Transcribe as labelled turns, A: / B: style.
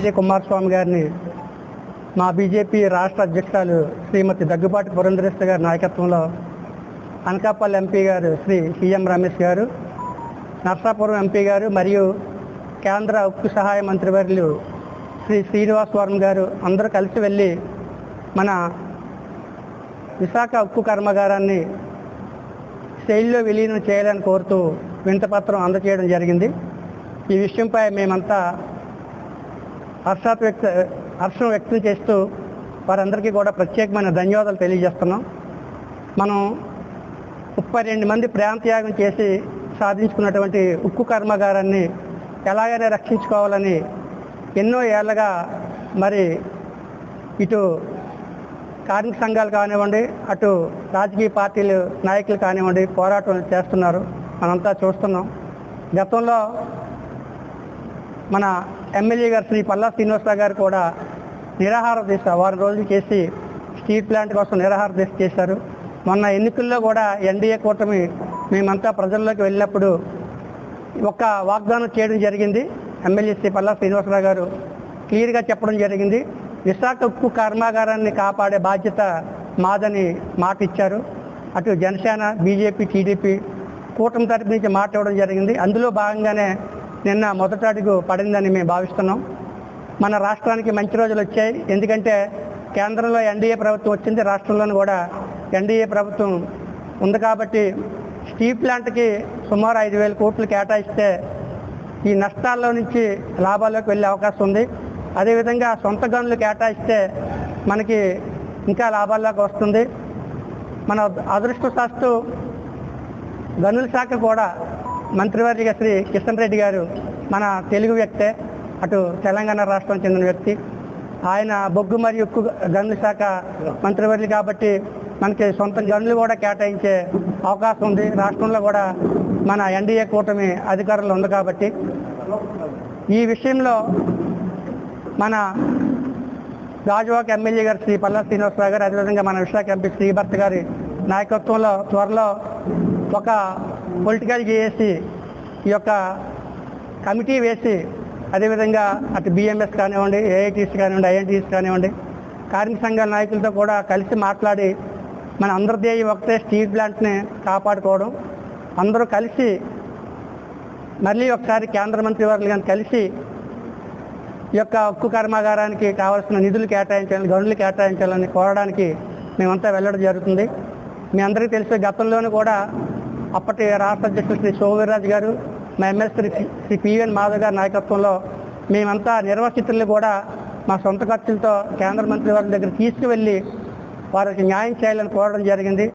A: DK Kumaraswamy గారిని మా BJP రాష్ట్ర అధ్యక్షురాలు శ్రీమతి దగ్గుబాటి పురంధరేశ్వర గారి నాయకత్వంలో అనకాపల్లి ఎంపీ గారు శ్రీ సీఎం రమేష్ గారు నర్సాపురం ఎంపీ గారు మరియు కేంద్ర ఉక్కు సహాయ మంత్రివర్యులు శ్రీ శ్రీనివాస్ వర్మ గారు అందరూ కలిసి వెళ్ళి మన విశాఖ ఉక్కు కర్మాగారాన్ని శైలిలో విలీనం చేయాలని కోరుతూ వింతపత్రం అందచేయడం జరిగింది. ఈ విషయంపై మేమంతా హర్షాత్ వ్యక్త హర్షం వ్యక్తం చేస్తూ వారందరికీ కూడా ప్రత్యేకమైన ధన్యవాదాలు తెలియజేస్తున్నాం. మనం ముప్పై రెండు మంది ప్రాంతయాగం చేసి సాధించుకున్నటువంటి ఉక్కు కర్మాగారాన్ని ఎలాగైనా రక్షించుకోవాలని ఎన్నో ఏళ్ళగా మరి ఇటు కార్మిక సంఘాలు కానివ్వండి అటు రాజకీయ పార్టీలు నాయకులు కానివ్వండి పోరాటం చేస్తున్నారు. మనంతా చూస్తున్నాం. గతంలో మన ఎమ్మెల్యే గారు శ్రీ పల్లా శ్రీనివాసరావు గారు కూడా నిరాహార దీక్ష వారం రోజులు చేసి స్టీల్ ప్లాంట్ కోసం నిరాహార దీక్ష చేశారు. మొన్న ఎన్నికల్లో కూడా ఎన్డీఏ కూటమి మేమంతా ప్రజల్లోకి వెళ్ళినప్పుడు ఒక వాగ్దానం చేయడం జరిగింది. ఎమ్మెల్యే శ్రీ పల్లా శ్రీనివాసరావు గారు క్లియర్గా చెప్పడం జరిగింది. విశాఖ ఉక్కు కర్మాగారాన్ని కాపాడే బాధ్యత మాదని మాట ఇచ్చారు. అటు జనసేన బీజేపీ టీడీపీ కూటమి తరపు నుంచి మాట ఇవ్వడం జరిగింది. అందులో భాగంగానే నిన్న మొదటి అడుగు పడిందని మేము భావిస్తున్నాం. మన రాష్ట్రానికి మంచి రోజులు వచ్చాయి. ఎందుకంటే కేంద్రంలో ఎన్డీఏ ప్రభుత్వం వచ్చింది. రాష్ట్రంలోనూ కూడా ఎన్డీఏ ప్రభుత్వం ఉంది కాబట్టి స్టీల్ ప్లాంట్కి సుమారు ఐదు వేల కోట్లు కేటాయిస్తే ఈ నష్టాల్లో నుంచి లాభాల్లోకి వెళ్ళే అవకాశం ఉంది. అదేవిధంగా సొంత గనులు కేటాయిస్తే మనకి ఇంకా లాభాల్లోకి వస్తుంది. మన అదృష్టశాస్తు గనుల శాఖ కూడా మంత్రివర్గ శ్రీ కిషన్ రెడ్డి గారు మన తెలుగు వ్యక్తే అటు తెలంగాణ రాష్ట్రం చెందిన వ్యక్తి. ఆయన బొగ్గు మరియు ఉక్కు గనుల శాఖ మంత్రివర్యులు కాబట్టి మనకి సొంత గనులు కూడా కేటాయించే అవకాశం ఉంది. రాష్ట్రంలో కూడా మన ఎన్డీఏ కూటమి అధికారంలో ఉంది కాబట్టి. ఈ విషయంలో మన గాజువాక ఎమ్మెల్యే గారు శ్రీ పల్లా శ్రీనివాసరావు గారు అదేవిధంగా మన విశాఖ ఎంపీ శ్రీభర్త గారి నాయకత్వంలో త్వరలో ఒక పొలిటికల్ చేసి ఈ యొక్క కమిటీ వేసి అదేవిధంగా అటు బిఎంఎస్ కానివ్వండి ఏఐటీసీ కానివ్వండి ఐఎన్టీసీ కానివ్వండి కార్మిక సంఘాల నాయకులతో కూడా కలిసి మాట్లాడి మన అందరి ఒకటే స్టీల్ ప్లాంట్ని కాపాడుకోవడం అందరూ కలిసి మళ్ళీ ఒకసారి కేంద్ర మంత్రి వారు కానీ కలిసి ఈ యొక్క ఉక్కు కర్మాగారానికి కావాల్సిన నిధులు కేటాయించాలని గనులు కేటాయించాలని కోరడానికి మేమంతా వెళ్ళడం జరుగుతుంది. మీ అందరికీ తెలిసే గతంలోనూ కూడా అప్పటి రాష్ట్ర అధ్యక్షులు శ్రీ శోభీరాజు గారు మా ఎమ్మెల్సీ శ్రీ శ్రీ పివిఎన్ మాధవ్ గారి నాయకత్వంలో మేమంతా నిర్వాసితుల్ని కూడా మా సొంత ఖర్చులతో కేంద్ర మంత్రి వారి దగ్గర తీసుకువెళ్ళి వారికి న్యాయం చేయాలని కోరడం జరిగింది.